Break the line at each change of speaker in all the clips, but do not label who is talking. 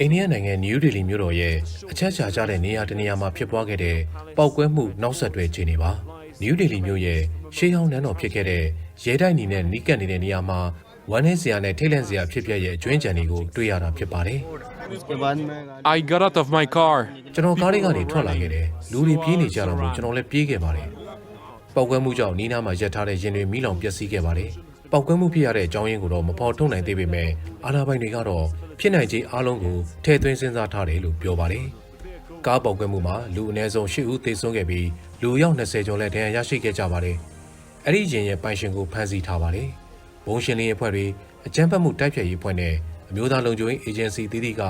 အိန္ဒိယနိုင်ငံနယူးဒေလီမြို့တော်ရဲ့အချက်ချာကျတဲ့နေရာတနေရာမှာဖြစ်ပွားခဲ့တဲ့ပေါက်ကွဲမှုနောက်ဆက်တွဲခြေနေပါနယူးဒေလီမြို့ရဲ့ရှေးဟောင်းနန်းတော်ဖြစ်ခဲ့တဲ့ရဲတိုက်နီနဲ့နီးကပ်နေတဲ့နေရာမှာဝမ်းနည်းစရာနဲ့ထိတ်လန့်စရာဖြစ်ပျက်ရဲ့အကျွင်းကြံတွေကိုတွေ့ရတာဖြစ်ပါတယ်
I got out of my car
ကျွန်တော်ကားလေးကနေထွက်လာခဲ့တယ်လူတွေပြေးနေကြတော့ကျွန်တော်လည်းပြေးခဲ့ပါတယ်ပောက်ကွဲမှုကြောင့်နီးနားမှာရပ်ထားတဲ့ရင်တွေမိလောင်ပျက်စီးခဲ့ပါတယ် ပောက်ကွဲမှုဖြစ်ရတဲ့အကြောင်းရင်းကိုတော့မဖော်ထုတ်နိုင်သေးပေမဲ့အာဏာပိုင်တွေကတော့ဖြစ်နိုင်ခြေအားလုံးကိုထည့်သွင်းစဉ်းစားထားတယ်လို့ပြောပါတယ်ကားပောက်ကွဲမှုမှာလူအနည်းဆုံး၈ဦးသေဆုံးခဲ့ပြီးလူအယောက်20ကျော်လည်းဒဏ်ရာရရှိခဲ့ကြပါတယ်အဲ့ဒီရင်ရဲ့ပိုင်ရှင်ကိုဖမ်းဆီးထားပါတယ်ဘုံရှင်လင်းရဲ့ဖွဲ့တွေအကြမ်းဖက်မှုတိုက်ဖျက်ရေးဖွဲ့နဲ့အမျိုးသားလုံခြုံရေးအေဂျင်စီတည်တည်က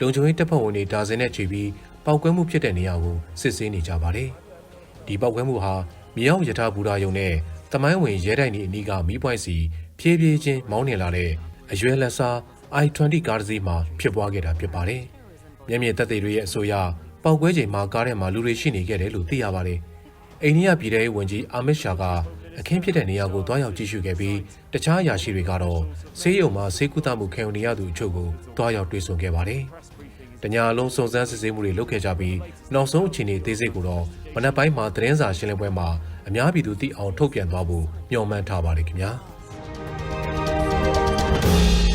လုံခြုံရေးတပ်ဖွဲ့ဝင်တွေဒါဇင်နဲ့ချီပြီးပောက်ကွဲမှုဖြစ်တဲ့နေရာကိုစစ်ဆေးနေကြပါတယ်။ဒီပောက်ကွဲမှုဟာမြေအောင်ယထာဘူရာယုံနဲ့ တမိုင်းဝင်ရဲတိုက်နေအနီးကမီးပွိုင်းစီဖြည်းဖြည်းချင်းမောင်းနေလာတဲ့အရွယ်လက်စား i20 ကားတစ်စီးမှာဖြစ်ပွားခဲ့တာဖြစ်ပါတယ်။မျက်မြင်သက်သေတွေရဲ့အဆိုအရပောက်ကွဲချိန်မှာကားထဲမှာလူတွေရှိနေခဲ့တယ်လို့သိရပါတယ်။အိန္ဒိယပြည်ထောင်ရေးဝန်ကြီးအာမစ်ရှာကအခင်းဖြစ်တဲ့နေရာကိုတွားရောက်ကြည့်ရှုခဲ့ပြီးတခြားအရာရှိတွေကတော့ဆေးရုံမှာဆေးကုသမှုခံယူနေရသူအချို့ကိုတွားရောက်တွေ့ဆုံခဲ့ပါတယ်။တညာလုံးစုံစမ်းစစ်ဆေးမှုတွေလုပ်ခဲ့ကြပြီးနောက်ဆုံးအခြေအနေသေးစိတ်ကိုတော့မနက်ပိုင်းမှာသတင်းစာရှင်းလင်းပွဲမှာ အများပြည်သူသိအောင်ထုတ်ပြန်သွားဖို့ညွှန်မှန်းထားပါတယ်ခင်ဗျာ။